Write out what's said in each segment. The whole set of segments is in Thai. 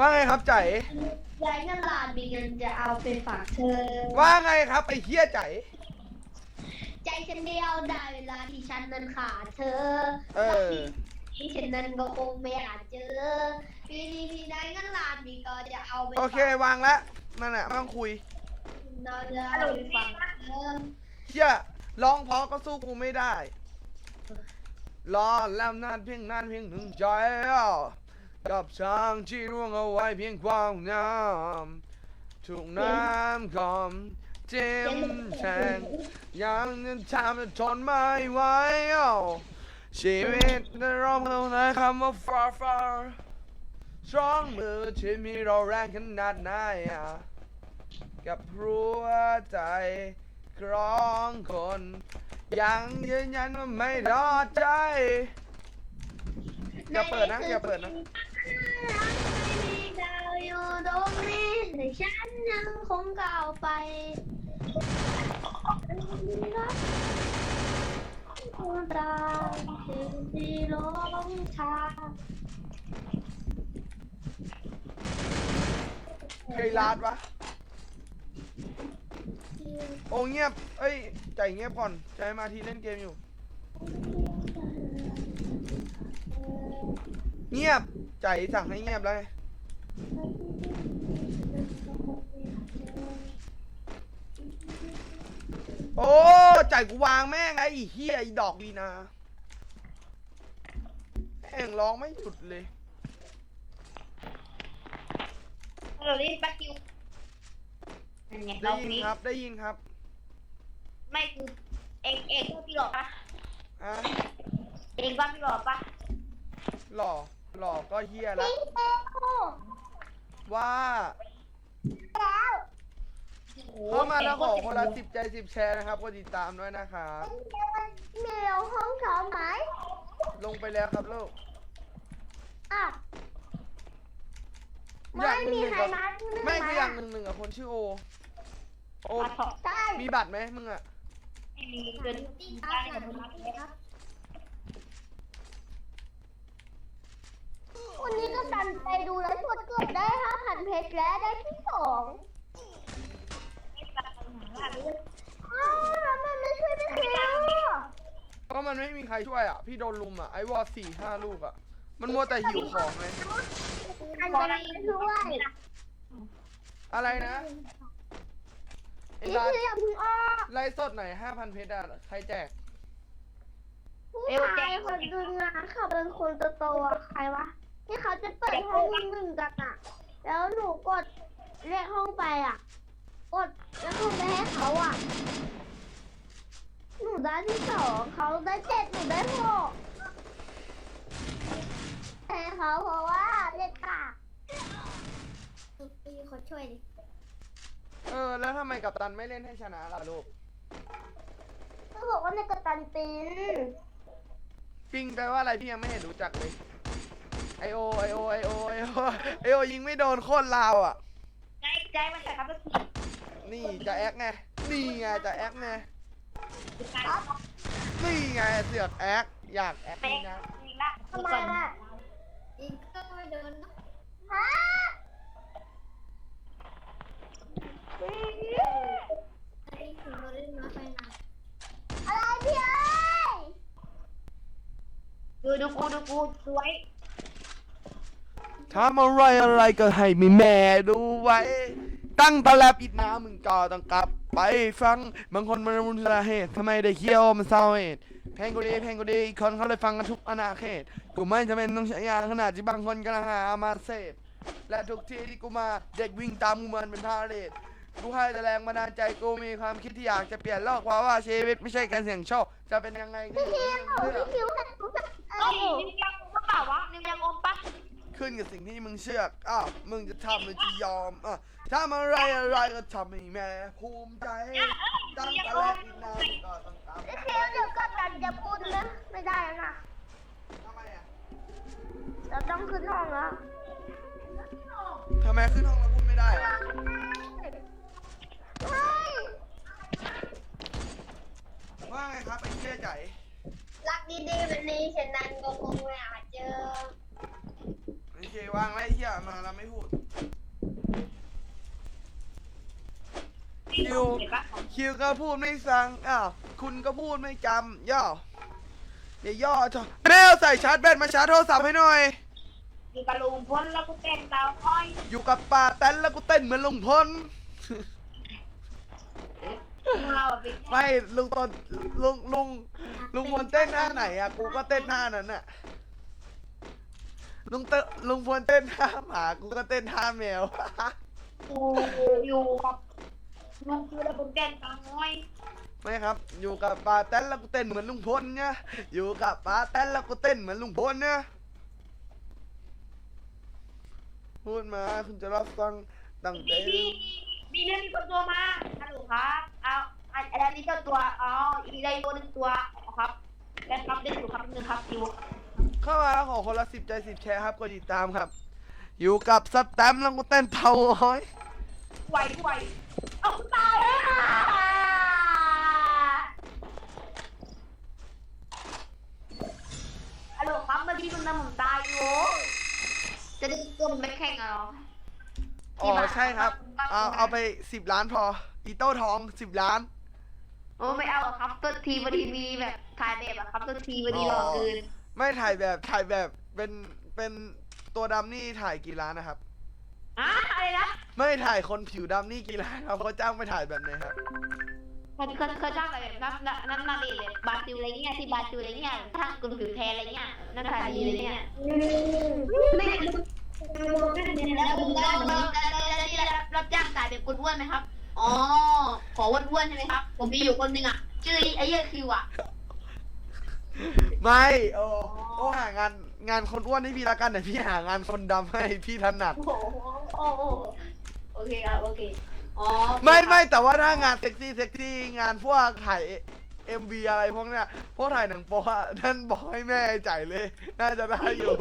ว่าไงครับใจยายนั่นหลานมีเงินจะเอาไปฝากเธอ ว่าไงครับไอ้เฮียใจ ใจฉันเดียวได้เวลาที่ฉันนั้นขาดเธอเออ ที่ฉันนั้นก็คงไม่อาจเจอพี่นี่พี่นายงั้นหลานมีก็จะเอาไปโอเควางละนั่นแหละไม่ต้องคุยเราจะเอาไปฝากเธอเฮียร้องเพราะก็สู้กูไม่ได้รอแล้วนานเพียงนานเพียงหนึ่งใจ กับช้างที่ร่วงเอาไว้เพียงความงามถูกน้ำคอมเจ็มแทงยังทำให้ทนไม่ไหวอชีวิตได้นร้องเท่านั้นคำว่า far far สองมือที่มีเราแรงขนาดไหนอะกับหัวใจกรองคน ยังยืนยันว่าไม่รอใจอย่าเปิดนะอย่าเปิดนะ ดาวอยู่ตรงนี้แต่ฉันยังคงก้าวไปคนตายที่หลงทางเคยลาดวะโอ้เงียบ เอ้ย ใจเงียบก่อนใจมาทีเล่นเกมอยู่ เงียบ ใจสั่งให้เงียบเลยโอ้ใจกูวางแม่งไอ้เฮียไอ้ดอกวีนาแม่งร้องไม่หยุดเลยฮัลโหลนี่ปักคิวนั่นไงได้เรายินนี้ครับ ได้ยินครับไม่คือเองเองก็พี่หลอกปะอะเองก็พี่หลอกปะหล่อ หล่อก็เฮียละ ว่าเข้ามาแล้วขอคนละสิบใจสิบแชร์นะครับกดติดตามด้วยนะครับมีเราห้องเขาไหมลงไปแล้วครับลูกอะอยากหนึ่งหนึ่งกับที่ไม่คืออย่างหนึ่งหนึ่งกับคนชื่อโอ โอใช่มีบัตรไหมมึงอะไม่มีเกินที่ตายกับคนครับ วันนี้ก็ตันไปดูแล้วสดเกือบได้ห้าพันเพชรแล้วได้ที่สองอ้าวแล้วมันไม่ช่วยไม่คือก็มันไม่มีใครช่วยอะพี่โดนลุมอะไอวอลสี่ห้าลูกอะมันมัวแต่หิวของเลย อันจะไม่ช่วยอะไรนะไอ้นี่ร้านคืออย่าเพึ่งอ้อไลฟ์สดไหนห้าพันเพชรอะใครแจก ผู้ชายคนนึงอะเขาเป็นคนโตๆอะใครวะ ที่เขาจะเปิดห้องหนึ่งกันอะแล้วหนูกดเลขห้องไปอะกดแล้วเข้าไปให้เขาอะหนูได้ที่สองเขาได้เจ็ดหนูได้หกให้เขาเพราะว่าเล่นกากพี่เขาช่วยดิเออ แล้วทำไมกัปตันไม่เล่นให้ชนะล่ะลูกก็บอกว่าในกระตันปินปิงแปลว่าอะไรพี่ยังไม่เห็นรู้จักเลย ไอโอไอโอไอโอไอโอไอโอยิงไม่โดนโคตรลาวอะใจใจมันจะครับก็คือนี่จะแอคไงนี่ไงจะแอคไงครับนี่ไงเสือกแอคอยากแอคเป๊ะนี่นะอีกละทำไมล่ะอีกก็ไม่เดินฮะไอ้ถึงเราเล่นมาไปนะอะไรพี่เอ้ยดูดูกูดูกูสวย ทำอะไรอะไรก็ให้มีแม่ดูไว้ ตั้งตะแลบอีกน้ำมึงก็ต้องกลับ ไปฟัง บางคนมันรุนสาเหตุทำไมได้เคี้ยวมันเศร้าเหตุเพลงกูดีเพลงกูดีอีกคนเขาเลยฟังกันทุกอนาเขตกูไม่จำเป็นต้องใช้ยาขนาดที่บางคนกำลังหามาเสพและทุกที่ที่กูมาเด็กวิ่งตามกูเหมือนเป็นพาเหรดกูให้แต่แรงบันดาลใจกูมีความคิดที่อยากจะเปลี่ยนโลกเพราะว่าชีวิตไม่ใช่การเสี่ยงโชคจะเป็นยังไงก็พี่อยู่คิวที่มึงพี่เลือก คิวเห็นรู้จักเอเอ้ยอนิวยังอมเปล่าวะนิวยังอมปะ ขึ้นกับสิ่งที่มึงเชื่ออ้าวมึงจะทำหรือจะยอมอะทำอะไรอะไรก็ทำให้แม่ภูมิใจตั้งแต่แรกอีกนานก็ต้องตามพี่คิวเดี๋ยวกระตันจะพูดนะไม่ได้แล้วนะทำไมอะเราต้องขึ้นห้องแล้วทำไมขึ้นห้องแล้วพูดไม่ได้อะเฮ้ยว่าไงครับไอ้เชี่ยใจรักดีๆวันนี้ฉันนั้นก็คงไม่อาจเจอ โอเควางไว้เฮียมาแล้วไม่พูด คิว เห็นปะคิวก็พูดไม่ฟังอ้าวคุณก็พูดไม่จำย่อเดี๋ยวย่อจอแมวใส่ชาร์จแบตมาชาร์จโทรศัพท์ให้หน่อย อยู่กับลุงพลแล้วก็เต้นเตาอ้อยอยู่กับป่าแตนแล้วกูเต้นเหมือนลุงพลเราอะเป็นไม่ลุงตอนลุงลุงลุงพลเต้นท่าไหนอะกูก็เต้นท่านั้นอะ ลุงเตลุงพลเต้นท่าหมากูก็เต้นท่าแมวอยู่อยู่กับลุงคือแล้วก็เต้นเตาอ้อยไม่ครับ อยู่กับป่าแตนแล้วกูเต้นเหมือนลุงพลเนี่ยอยู่กับป่าแตนแล้วกูเต้นเหมือนลุงพลเนี่ยพูดมาคุณจะรับฟังตั้งแต่มีมีเรื่องมีคนตัวมาฮัลโหลครับเอาอันอันนี้เจ้าตัวอ๋ออีกได้ตัวหนึ่งตัวครับแล้วครับเล่นอยู่ครับหนึ่งครับอยู่ เข้ามาแล้วขอคนละสิบใจสิบแชร์ครับกดติดตามครับ อยู่กับสแตมป์แล้วกูเต้นเผาห้อยไหวไหวเอาตายแล้วฮัลโหลครับเมื่อกี้คุณน้ำผมตายอยู่จะได้ตัวมันไม่แข่งอะเหรออ๋อใช่ครับเอาเอาไปสิบล้านพออีโต้ทองสิบล้าน โอ้ไม่เอาอะครับตัวทีวันทีมีแบบถ่ายแบบอะครับตัวทีวันนี้หล่อเกิน ไม่ถ่ายแบบถ่ายแบบเป็นเป็นตัวดำนี่ถ่ายกี่ล้านนะครับ อะอะไรนะไม่ถ่ายคนผิวดำนี่กี่ล้านครับเขาจ้างไปถ่ายแบบไหนครับ เคยเคยเคยจ้างอะไรแบบนั้นนั้นนั้นนั่นเองเลยบาซิลอะไรเงี้ยที่บาซิลอะไรเงี้ยทางกลุ่มผิวแทนอะไรเงี้ยนั่นถ่ายดีอะไรเงี้ยไม่แล้วแล้วแล้วแล้วรับจ้างถ่ายแบบอ้วนๆไหมครับ อ๋อ ขออ้วนๆใช่ไหมครับ ผมมีอยู่คนหนึงอะ ชื่อไอ้เหี้ยคิวอะ ไม่โอ้โอ้หางานงานคนอ้วนให้พี่ละกันแต่พี่หางานคนดำให้พี่ถนัด โอ้โหโอ้โหโอเคครับโอเคอ๋อไม่ไม่แต่ว่าถ้างานเซ็กซี่เซ็กซี่งานพวกถ่ายเอ็มบีอะไรพวกเนี้ยพวกถ่ายหนังโป๊ะท่านบอกให้แม่จ่ายเลย น่าจะได้อยู่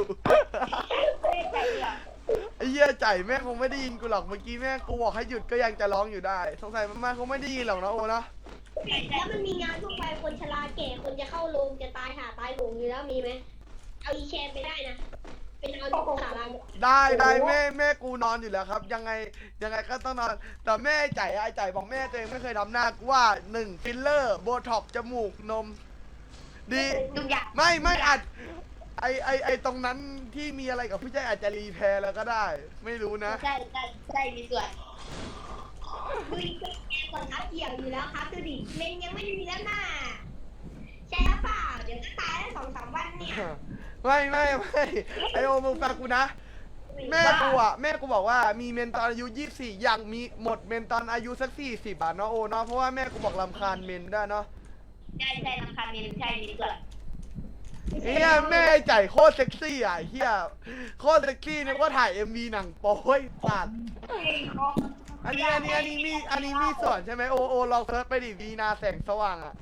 ไม่ได้ใจอะไอ้เหี้ยจ่ายแม่คงไม่ได้ยินกูหรอกเมื่อกี้แม่กูบอกให้หยุดก็ยังจะร้องอยู่ได้ สงสัยมันคงไม่ได้ยินหรอกนะโอ้นะ แล้วมันมีงานทั่วไปคนชราแก่คนจะเข้าโรงจะตายหาตายโหงอยู่แล้วมีไหมเอาอีแชร์ไปได้นะเป็นเอาที่สาราได้ได้แม่แม่กูนอนอยู่แล้วครับ ยังไงยังไงก็ต้องนอนแต่แม่จ่ายไอ้จ่ายบอกแม่ตัวเองไม่เคยทำหน้ากูว่าหนึ่งฟิลเลอร์โบท็อกจมูกนม ดีทุกอย่างไม่ไม่อาจไอไอไอตรงนั้นที่มีอะไรกับพี่ใจอาจจะรีแพร์แล้วก็ได้ ไม่รู้นะ ใช่ใช่ใช่มีส่วน ดูอีกแกก่อนครับเกี่ยวอยู่แล้วครับดูดิเมนยังไม่มีแล้วน่ะใช่หรือเปล่าเดี๋ยวก็ตายแล้วสองสามวันเนี่ยไม่ไม่ไม่ไอโอมึงฟังกูนะ แม่กูอะแม่กูบอกว่ามีเมนตอนอายุ 24ยังมีหมดเมนตอนอายุสัก40บาทเนาะโอเนาะเพราะว่าแม่กูบอกลำคาญเมนได้เนาะใช่ใช่ลำคาญมีใช่มีส่วนเฮียแม่ไอ้จ่ายโคตรเซ็กซี่อะเฮียโคตรเซ็กซี่นึกว่าถ่าย MV หนังโป๊ยสัตว์ อันนี้อันนี้อันนี้มีอันนี้มีส่วนใช่ไหมโอโอลองเซิร์ชไปดิวีนาแสงสว่างอะ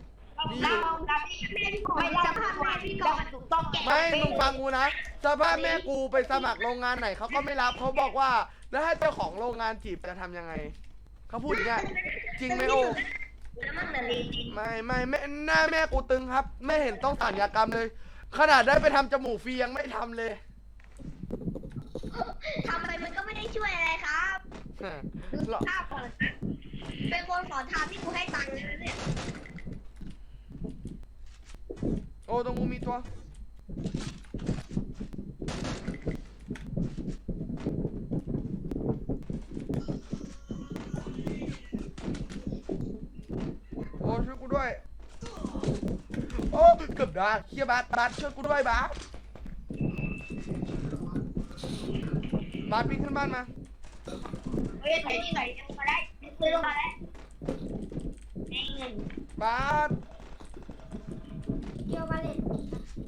เราเราไม่ได้ทำงานที่ก่อนถูกต้องแกไม่มึงฟังกูนะสภาพแม่กูไปสมัครโรงงานไหนเขาก็ไม่รับเขาบอกว่า แล้วถ้าเจ้าของโรงงานจีบจะทำยังไงเขาพูดอย่างเงี้ยจริงไหมโอ แล้วมันน่ะลีจริงไม่ไม่แม่หน้าแม่กูตึงครับ ไม่เห็นต้องสัญญากรรมเลย ขนาดได้ไปทำจมูกฟรียังไม่ทำเลย ทำอะไรมันก็ไม่ได้ช่วยอะไรครับหรอภาพก่อนนะเป็นคนสอนทำที่กูให้ตังค์เลยนะเนี่ยโอ้ตรงกูมีตัว โอ้ช่วยกูด้วย โอ้เกือบได้เฮียบาสบาสช่วยกูด้วยบาส บาสปีขึ้นบ้านมา เฮ้ยไหนที่ไหนมาได้ซื้อลงมาได้นี่เงินบาสเกี่ยวมาเลย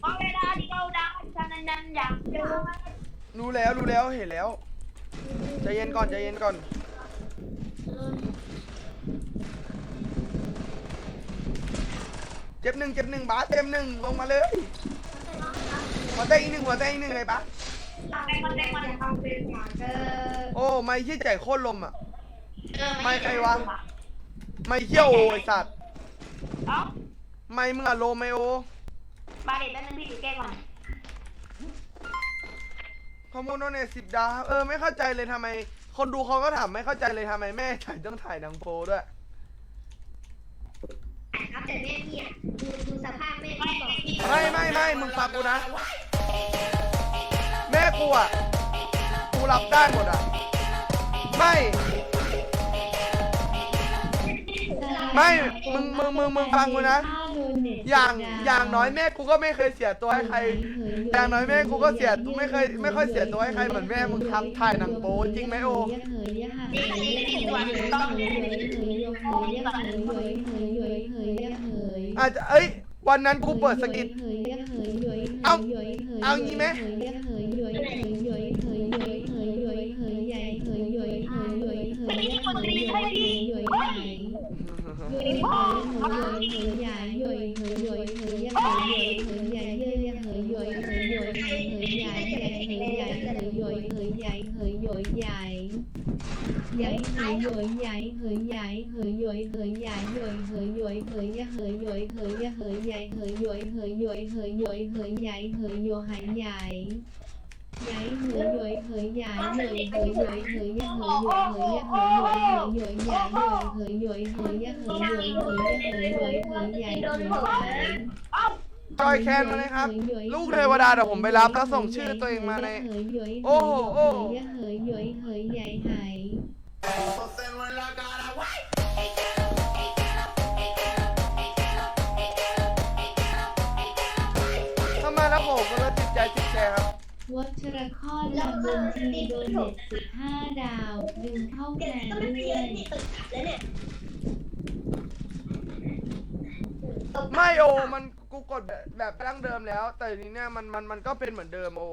พอเวลาที่เราดังฉันนั้นอยากเจอรู้แล้วรู้แล้วเห็นแล้วใจเย็นก่อนใจเย็นก่อน เจ็บหนึ่งเจ็บหนึ่งบาสเจ็บหนึ่งลงมาเลยหัวใจอีกหนึ่งหัวใจอีกหนึ่งไงบาส โอ้ไม่เชี่ใจโคตรลมอะ ไม่ใครวะ ไม่เชี่ยวไอสัตว์อ้าไม่เมื่อโลไมโอบาเด็ดแป๊บนึงพี่อยู่แก้ก่อนคอมมูนเนี่สิบดาวเออไม่เข้าใจเลยทำไม คนดูเขาก็ถามไม่เข้าใจเลยทำไมแม่ถ่ายต้องถ่ายดังโปด้วย ครับแต่แม่พี่อะดูสภาพแม่พี่บอกพี่ ไม่ไม่ไม่มึงฟังกูนะ กูอะ กูรับได้หมดอะ ไม่ ไม่ มึง มึง มึง มึงฟังกูนะ อย่างอย่างน้อยแม่กูก็ไม่เคยเสียตัวให้ใคร อย่างน้อยแม่กูก็เสียไม่เคยไม่ค่อยเสียตัวให้ใครเหมือนแม่มึงครับถ่ายหนังโป๊จริงไหมโออาจจะเอ้ย วันนั้นกูเปิดสกิทเอาเอางี้ไหม หยอหยอยหยอใหญ่ยหยอยหยอใหญ่ยหยอยหยอใหญ่ใหญ่ยหยอยหยอยหยอยหยอใหญ่ยหยอยหยอใหญ่ใหญ่ยหยอยหยอยหยอยหยอใหญ่ยหยอยหยอใหญ่ใหญ่ยหยอยหยอใหญ่ยหยอยหยอใหญ่ยหยอยหยอใหญ่ใหญ่ยหยอยหยอยหยอยหยอใหญ่ยหยอยหยอใหญ่ยหยอยหยอยหยอยหยอใหญ่ยหยอยหยอยหยอยหยอยหยอยหยอยหยอยหยอยหยอยหยอยหยอยหยอยหยอยหยอยหยอยอยหยอยหยอยอยหยอ เหยยหยาเหยเหยเหยเหยเหยยยยยยยจอยแคนมาเลยครับ ลูกเทวดาเดี๋ยวผมไปรับแล้วส่งชื่อตัวเองมาใน โอ้โหโอ้เหยเหยเหยเหยเหยทำไมแล้วผมก็ติดใจติตใจครับ วัชรครลำบุญทีโดเน็ตสิบห้าดาวดึงเข้าแก่ด้วยไม่โอ มันกูกดแบบแบบดั้งเดิมแล้ว แต่ทีเนี่ยมันมันมันก็เป็นเหมือนเดิมโอ